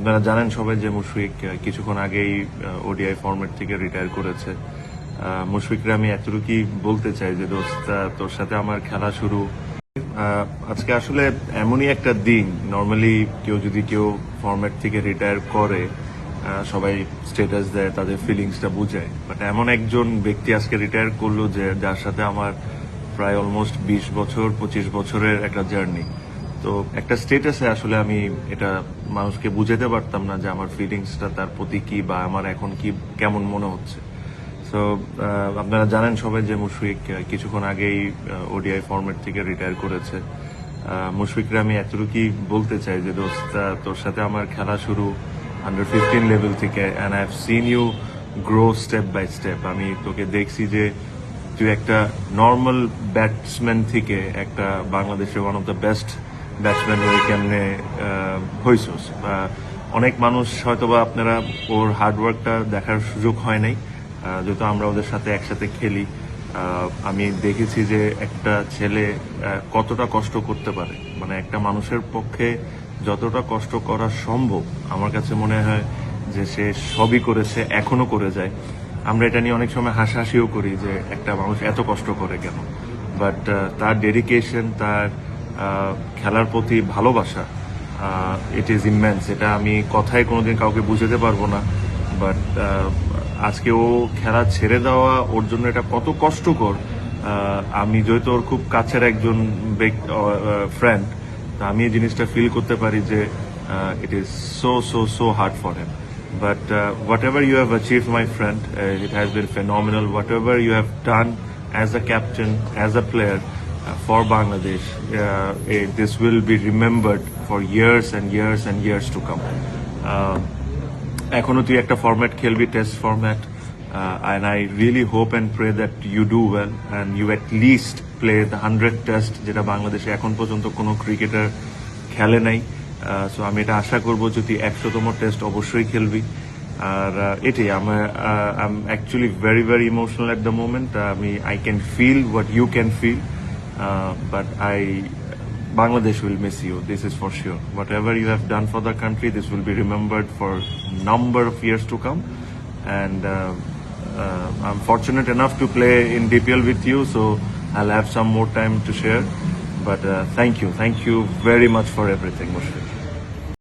আপনারা জানেন সবাই যে মুশফিক কিছুক্ষণ আগেই ওডিআই ফরম্যাট থেকে রিটায়ার করেছে। মুশফিকরা আমি এতটুকুই বলতে চাই যে, দোস্ত তোর সাথে আমার খেলা শুরু। আজকে আসলে এমনই একটা দিন। নর্মালি কেউ যদি কেউ ফরম্যাট থেকে রিটায়ার করে সবাই স্টেটাস দেয়, তাদের ফিলিংসটা বুঝায়। বাট এমন একজন ব্যক্তি আজকে রিটায়ার করল যে, যার সাথে আমার প্রায় অলমোস্ট বিশ বছর, পঁচিশ বছরের একটা জার্নি তো একটা স্টেটাসে আসলে আমি এটা মানুষকে বুঝাতে পারতাম না যে আমার ফিলিংসটা তার প্রতি কি বা আমার এখন কি, কেমন মনে হচ্ছে। সো আপনারা জানেন সবাই যে মুশফিক কিছুক্ষণ আগেই ওডিআই ফরম্যাট থেকে রিটায়ার করেছে। মুশফিকরা আমি এতটুকুই বলতে চাই যে, দোস্ত, তোর সাথে আমার খেলা শুরু আন্ডার ফিফটিন লেভেল থেকে and I have seen you grow step by step আমি তোকে দেখছি যে, তুই একটা নর্মাল ব্যাটসম্যান থেকে একটা বাংলাদেশের one of the best batsman হয়ে কেমনে হয়েছিস বা অনেক মানুষ হয়তোবা আপনারা ওর হার্ডওয়ার্কটা দেখার সুযোগ হয় নাই। যেহেতু আমরা ওদের সাথে একসাথে খেলি আমি দেখেছি যে একটা ছেলে কতটা কষ্ট করতে পারে। মানে একটা মানুষের পক্ষে যতটা কষ্ট করা সম্ভব, আমার কাছে মনে হয় যে সে সবই করেছে, এখনও করে যায়। আমরা এটা নিয়ে অনেক সময় হাসাহাসিও করি যে একটা মানুষ এত কষ্ট করে কেন? বাট তার ডেডিকেশন তার খেলার প্রতি ভালোবাসা ইট ইজ ইমেন্স এটা আমি কথায় কোনোদিন কাউকে বুঝাতে পারব না। বাট আজকে ও খেলা ছেড়ে দেওয়া ওর জন্য এটা কত কষ্টকর। আমি যেহেতু ওর খুব কাছের একজন ফ্রেন্ড তো আমি এই জিনিসটা ফিল করতে পারি যে it is so so so hard for him uh, whatever you have achieved, my friend, uh, it has been phenomenal. Whatever you have done as a captain, as a player uh, for Bangladesh, uh, eh, this will be remembered for years and years and years to come. Uh, এখনও তুই একটা format খেলবি test format and I really hope and pray that you do well and you at least play the hundred test যেটা বাংলাদেশে এখন পর্যন্ত কোনো cricketer খেলে নাই। সো আমি এটা আশা করব যদি একশোতম টেস্ট অবশ্যই খেলবি। আর এটাই আমার I am actually very very emotional at the moment আমি I can feel what you can feel Uh, but I, Bangladesh will miss you. This is for sure. Whatever you have done for the country, this will be remembered for number of years to come. And uh, uh, I'm fortunate enough to play in DPL with you, so I'll have some more time to share. But uh, thank you, thank you very much for everything, Mushfiq.